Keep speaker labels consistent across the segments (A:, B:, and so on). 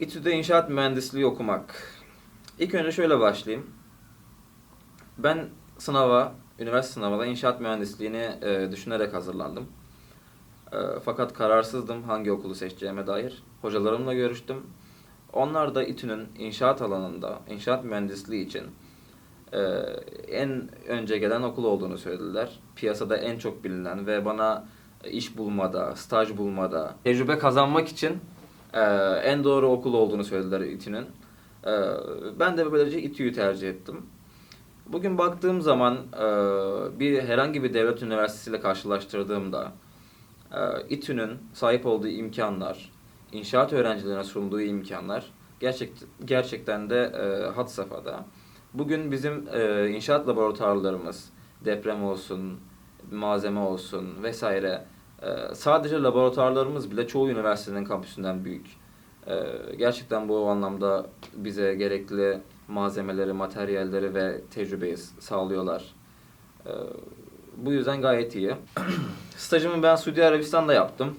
A: İTÜ'de inşaat mühendisliği okumak. İlk önce şöyle başlayayım. Ben sınava, üniversite sınavına inşaat mühendisliğini e, düşünerek hazırlandım. E, fakat kararsızdım hangi okulu seçeceğime dair. Hocalarımla görüştüm. Onlar da İTÜ'nün inşaat alanında, inşaat mühendisliği için e, en önce gelen okul olduğunu söylediler. Piyasada en çok bilinen ve bana iş bulmada, staj bulmada, tecrübe kazanmak için e, en doğru okul olduğunu söylediler İTÜ'nün. E, ben de böylece İTÜ'yü tercih ettim. Bugün baktığım zaman e, bir herhangi bir devlet üniversitesiyle karşılaştırdığımda e, İTÜ'nün sahip olduğu imkanlar, inşaat öğrencilerine sunduğu imkanlar gerçek, gerçekten de e, had safhada. Bugün bizim e, inşaat laboratuvarlarımız, deprem olsun, malzeme olsun vesaire e, sadece laboratuvarlarımız bile çoğu üniversitenin kampüsünden büyük. E, gerçekten bu anlamda bize gerekli malzemeleri, materyalleri ve tecrübeyi sağlıyorlar. E, bu yüzden gayet iyi. Stajımı ben Suudi Arabistan'da yaptım.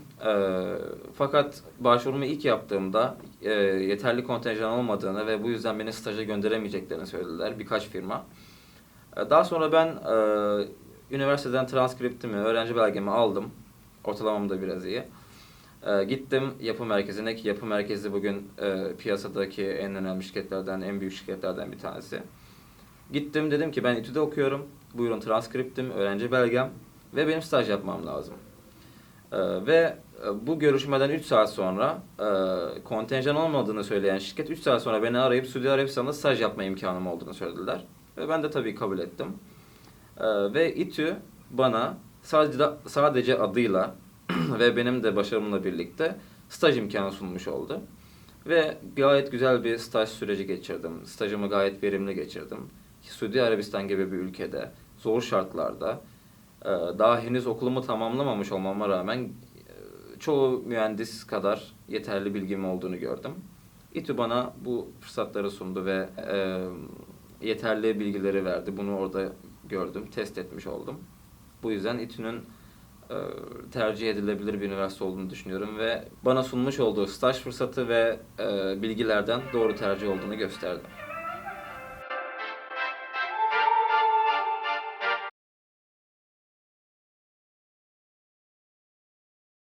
A: Fakat başvurumu ilk yaptığımda e, yeterli kontenjan olmadığını ve bu yüzden beni staja gönderemeyeceklerini söylediler birkaç firma. Daha sonra ben e, üniversiteden transkriptimi, öğrenci belgemi aldım. Ortalamam da biraz iyi. E, gittim yapı merkezine ki yapı merkezi bugün e, piyasadaki en önemli şirketlerden, en büyük şirketlerden bir tanesi. Gittim dedim ki ben İTÜ'de okuyorum. Buyurun transkriptim, öğrenci belgem ve benim staj yapmam lazım. Ee, ve e, bu görüşmeden 3 saat sonra e, kontenjan olmadığını söyleyen şirket 3 saat sonra beni arayıp Suudi Arabistan'da staj yapma imkanım olduğunu söylediler. Ve ben de tabii kabul ettim. Ee, ve İTÜ bana sadece sadece adıyla ve benim de başarımla birlikte staj imkanı sunmuş oldu. Ve gayet güzel bir staj süreci geçirdim. Stajımı gayet verimli geçirdim. Suudi Arabistan gibi bir ülkede zor şartlarda e, daha henüz okulumu tamamlamamış olmama rağmen e, çoğu mühendis kadar yeterli bilgim olduğunu gördüm. İTÜ bana bu fırsatları sundu ve e, yeterli bilgileri verdi. Bunu orada gördüm, test etmiş oldum. Bu yüzden İTÜ'nün e, tercih edilebilir bir üniversite olduğunu düşünüyorum ve bana sunmuş olduğu staj fırsatı ve e, bilgilerden doğru tercih olduğunu gösterdi.